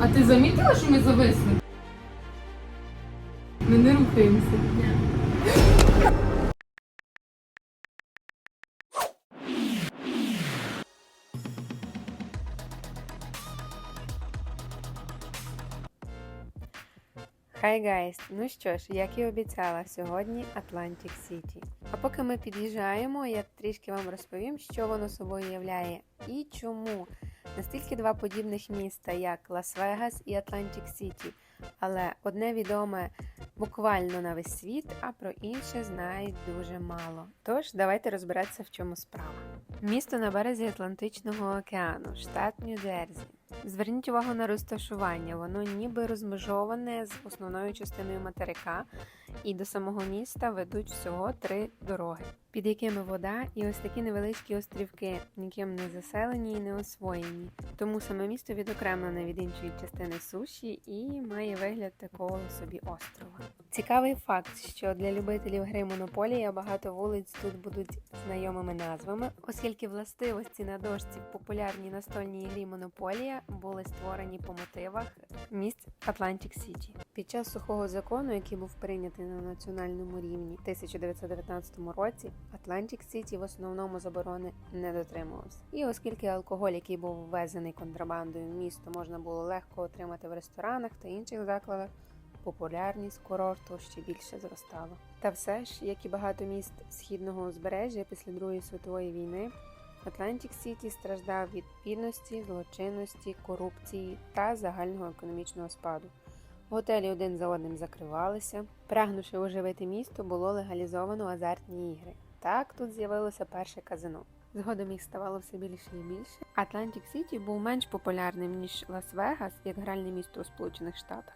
А ти замітила, що ми зависли? Ми не рухаємося. Хай гайс! Ну що ж, як і обіцяла, сьогодні Атлантик Сіті. А поки ми під'їжджаємо, я трішки вам розповім, що воно собою являє і чому. Настільки два подібних міста, як Лас-Вегас і Атлантик Сіті, але одне відоме буквально на весь світ, а про інше знають дуже мало. Тож давайте розбиратися, в чому справа. Місто на березі Атлантичного океану, штат Нью-Джерсі. Зверніть увагу на розташування, воно ніби розмежоване з основною частиною материка, і до самого міста ведуть всього три дороги, під якими вода і ось такі невеличкі острівки, ніким не заселені і не освоєні. Тому саме місто відокремлене від іншої частини суші і має вигляд такого собі острова. Цікавий факт, що для любителів гри Монополія багато вулиць тут будуть знайомими назвами, оскільки властивості на дошці в популярній настольній грі Монополія були створені по мотивах міст Атлантик Сіті. Під час сухого закону, який був прийнятий на національному рівні в 1919 році, Атлантик Сіті в основному заборони не дотримувався. І оскільки алкоголь, який був ввезений контрабандою в місто, можна було легко отримати в ресторанах та інших закладах, популярність курорту ще більше зростала. Та все ж, як і багато міст східного узбережжя після Другої світової війни, Атлантик Сіті страждав від бідності, злочинності, корупції та загального економічного спаду. Готелі один за одним закривалися. Прагнувши оживити місто, було легалізовано азартні ігри. Так тут з'явилося перше казино. Згодом їх ставало все більше і більше. Атлантик Сіті був менш популярним ніж Лас-Вегас як гральне місто у Сполучених Штатах.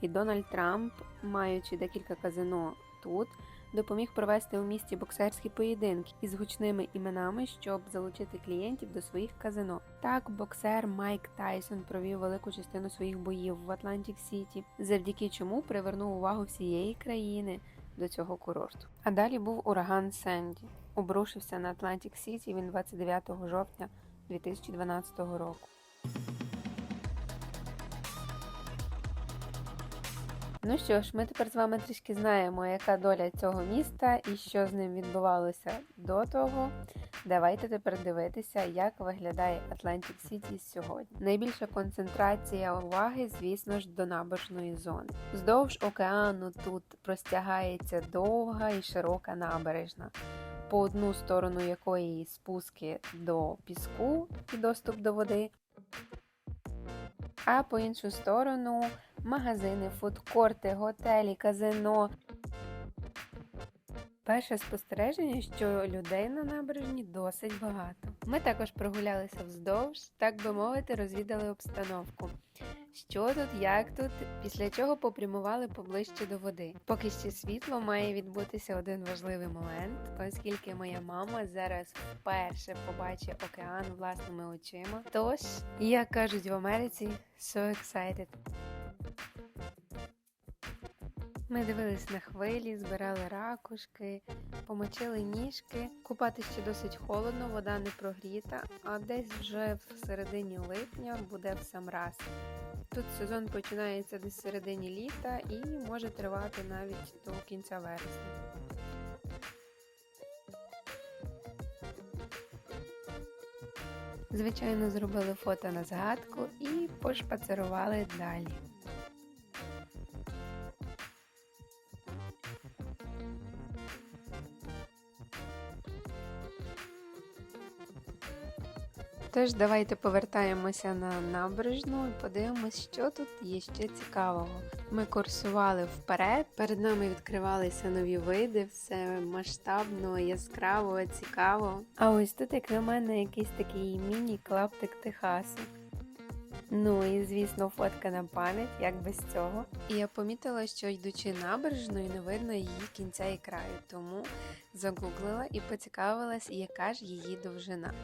І Дональд Трамп, маючи декілька казино тут, допоміг провести у місті боксерські поєдинки із гучними іменами, щоб залучити клієнтів до своїх казино. Так, боксер Майк Тайсон провів велику частину своїх боїв в Атлантик Сіті, завдяки чому привернув увагу всієї країни до цього курорту. А далі був ураган Сенді. Обрушився на Атлантик Сіті він 29 жовтня 2012 року. Ну що ж, ми тепер з вами трішки знаємо, яка доля цього міста і що з ним відбувалося до того. Давайте тепер дивитися, як виглядає Атлантик Сіті сьогодні. Найбільша концентрація уваги, звісно ж, до набережної зони. Вздовж океану тут простягається довга і широка набережна, по одну сторону якої спуски до піску і доступ до води, а по іншу сторону магазини, фудкорти, готелі, казино. Перше спостереження, що людей на набережні досить багато. Ми також прогулялися вздовж, так би мовити, розвідали обстановку. Що тут, як тут, після чого попрямували поближче до води. Поки ще світло має відбутися один важливий момент, оскільки моя мама зараз вперше побачить океан власними очима. Тож, як кажуть в Америці, so excited. Ми дивились на хвилі, збирали ракушки, помочили ніжки. Купати ще досить холодно, вода не прогріта, а десь вже в середині липня буде в сам раз. Тут сезон починається десь в середині літа і може тривати навіть до кінця вересня. Звичайно, зробили фото на згадку і пошпацерували далі. Тож давайте повертаємося на набережну і подивимось, що тут є ще цікавого. Ми курсували вперед, перед нами відкривалися нові види, все масштабно, яскраво, цікаво. А ось тут, як на мене, якийсь такий міні-клаптик Техасу. Ну і звісно, фотка на пам'ять, як без цього. І я помітила, що йдучи набережною, не видно її кінця і краю, тому загуглила і поцікавилась, яка ж її довжина.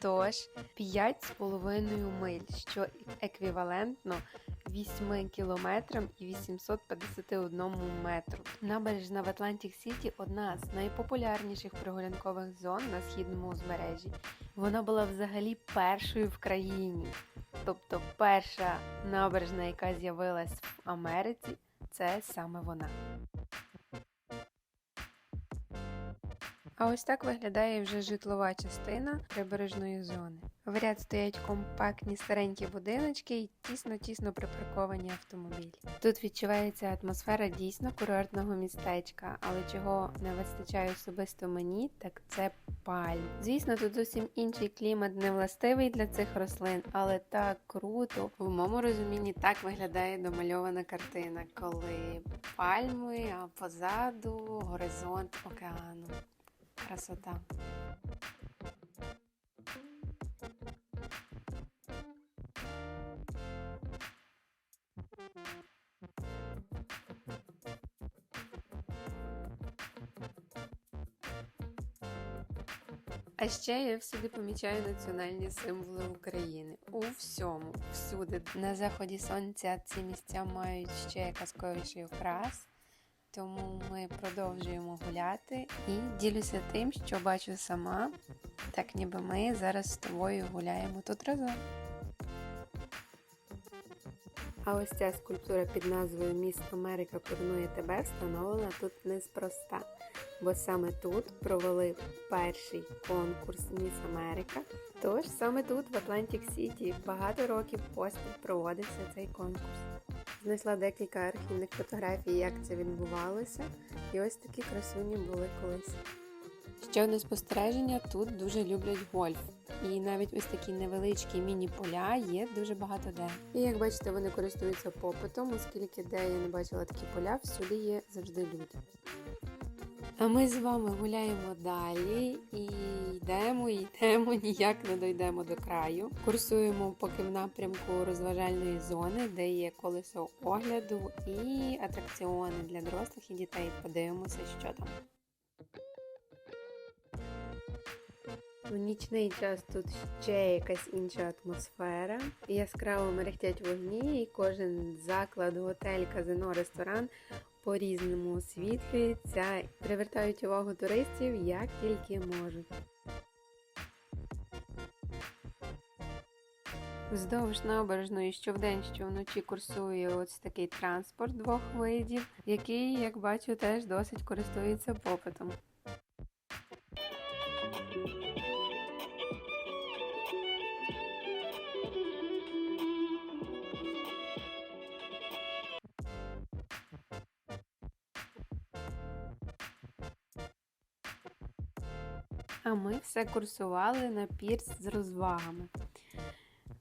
Тож 5,5 миль, що еквівалентно 8 кілометрам і 851 метру. Набережна в Атлантик Сіті одна з найпопулярніших прогулянкових зон на східному узбережжі. Вона була взагалі першою в країні. Тобто перша набережна, яка з'явилась в Америці, це саме вона. А ось так виглядає вже житлова частина прибережної зони. В ряд стоять компактні старенькі будиночки і тісно-тісно припарковані автомобілі. Тут відчувається атмосфера дійсно курортного містечка, але чого не вистачає особисто мені, так це пальм. Звісно, тут зовсім інший клімат, не властивий для цих рослин, але так круто. В моєму розумінні так виглядає домальована картина, коли пальми, а позаду горизонт океану. Красота. А ще я всюди помічаю національні символи України. У всьому, всюди. На заході сонця ці місця мають ще казковіший окрас. Тому ми продовжуємо гуляти і ділюся тим, що бачу сама, так ніби ми зараз з тобою гуляємо тут разом. А ось ця скульптура під назвою Міс Америка коронує тебе встановлена тут неспроста, бо саме тут провели перший конкурс Міс Америка. Тож саме тут, в Атлантик Сіті, багато років поспіль проводився цей конкурс. Знайшла декілька архівних фотографій, як це відбувалося, і ось такі красуні були колись. Ще одне спостереження тут дуже люблять гольф. І навіть ось такі невеличкі міні-поля є дуже багато де. І як бачите, вони користуються попитом, оскільки де я не бачила такі поля, всюди є завжди люди. А ми з вами гуляємо далі і йдемо, і йдемо, ніяк не дійдемо до краю. Курсуємо поки в напрямку розважальної зони, де є колесо огляду і атракціони для дорослих і дітей. Подивимося, що там. В нічний час тут ще якась інша атмосфера. Яскраво мерехтять вогні, і кожен заклад, готель, казино, ресторан по-різному освітлюється, привертають увагу туристів як тільки можуть. Вздовж набережної що вдень, що вночі курсує ось такий транспорт двох видів, який, як бачу, теж досить користується попитом. А ми все курсували на пірс з розвагами.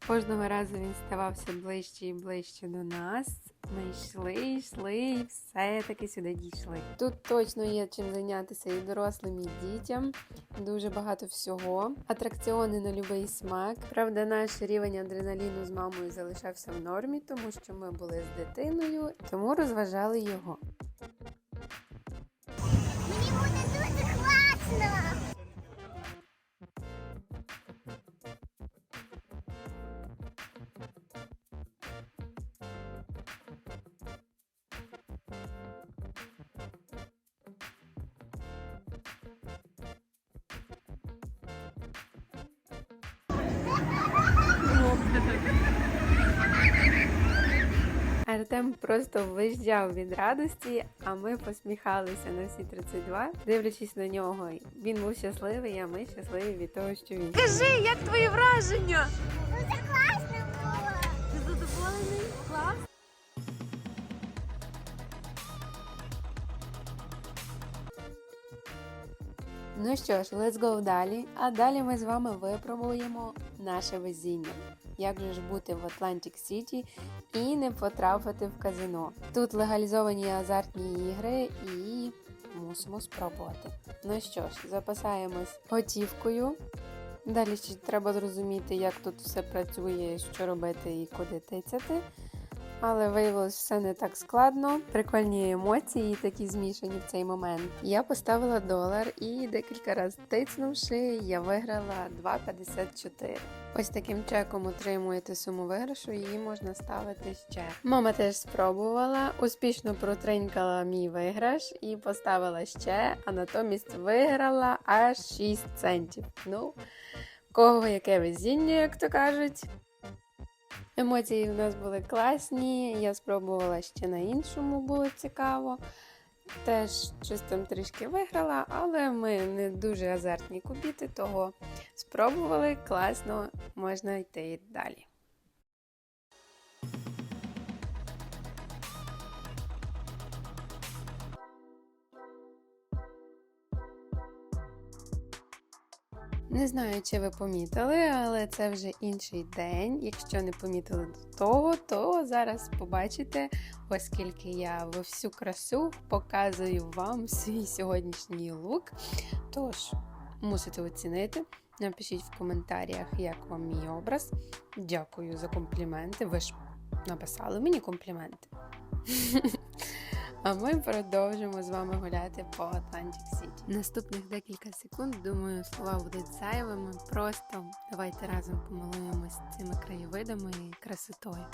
Кожного разу він ставав все ближче і ближче до нас. Ми йшли, йшли і все-таки сюди дійшли. Тут точно є чим зайнятися і дорослим, і дітям. Дуже багато всього. Атракціони на будь-який смак. Правда, наш рівень адреналіну з мамою залишався в нормі, тому що ми були з дитиною, тому розважали його. Артем просто визжав від радості, а ми посміхалися на всі 32, дивлячись на нього. Він був щасливий, а ми щасливі від того, що він. Кажи, як твої враження? Дуже класно було. Ти задоволений? Клас? Ну що ж, let's go далі. А далі ми з вами випробуємо наше везіння. Як же ж бути в Атлантик Сіті і не потрапити в казино? Тут легалізовані азартні ігри і мусимо спробувати. Ну що ж, запасаємось готівкою. Далі ще треба зрозуміти, як тут все працює, що робити і куди тицяти. Але виявилось все не так складно. Прикольні емоції, такі змішані в цей момент. Я поставила долар і декілька разів тицнувши, я виграла 2,54. Ось таким чеком отримуєте суму виграшу, її можна ставити ще. Мама теж спробувала, успішно протринькала мій виграш і поставила ще, а натомість виграла аж 6 центів. Ну, кого яке везіння, як то кажуть. Емоції в нас були класні. Я спробувала ще на іншому, було цікаво. Теж щось там трішки виграла, але ми не дуже азартні кубіти, того спробували класно, можна йти далі. Не знаю, чи ви помітили, але це вже інший день. Якщо не помітили до того, то зараз побачите, оскільки я во всю красу показую вам свій сьогоднішній лук. Тож, мусите оцінити. Напишіть в коментарях, як вам мій образ. Дякую за компліменти. Ви ж написали мені компліменти. А ми продовжимо з вами гуляти по Атлантик Сіті. Наступних декілька секунд, думаю, слова будуть зайвими. Просто давайте разом помилуємось цими краєвидами і красотою.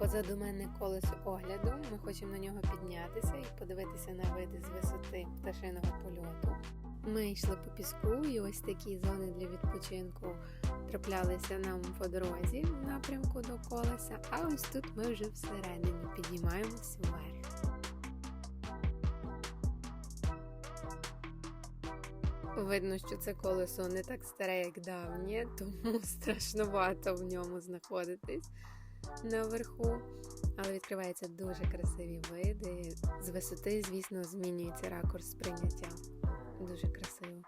Позаду мене колесо огляду. Ми хочемо на нього піднятися і подивитися на види з висоти пташиного польоту. Ми йшли по піску, і ось такі зони для відпочинку траплялися нам по дорозі в напрямку до колеса. А ось тут ми вже всередині піднімаємося вверх. Видно, що це колесо не так старе, як давнє, тому страшнувато в ньому знаходитись наверху. Але відкриваються дуже красиві види. З висоти, звісно, змінюється ракурс сприйняття. Дуже красиво.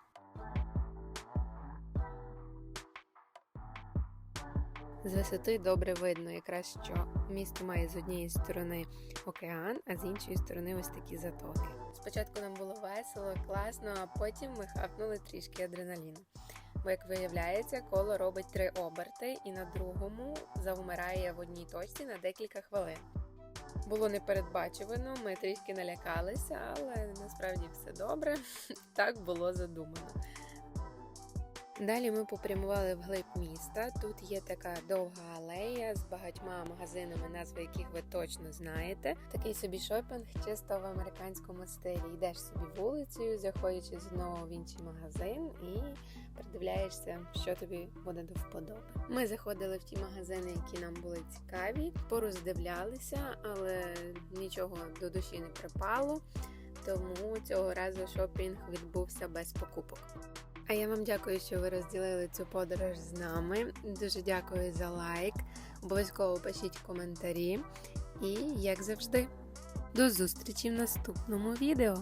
З висоти добре видно, якраз що місто має з однієї сторони океан, а з іншої сторони ось такі затоки. Спочатку нам було весело, класно, а потім ми хапнули трішки адреналіну. Бо, як виявляється, коло робить три оберти і на другому завмирає в одній точці на декілька хвилин. Було непередбачувано, ми трішки налякалися, але насправді все добре. Так було задумано. Далі ми попрямували вглиб міста. Тут є така довга алея з багатьма магазинами, назви яких ви точно знаєте. Такий собі шопінг чисто в американському стилі. Йдеш собі вулицею, заходячи знову в інший магазин і придивляєшся, що тобі буде до вподоби. Ми заходили в ті магазини, які нам були цікаві, пороздивлялися, але нічого до душі не припало. Тому цього разу шопінг відбувся без покупок. А я вам дякую, що ви розділили цю подорож з нами. Дуже дякую за лайк. Обов'язково пишіть коментарі. І, як завжди, до зустрічі в наступному відео.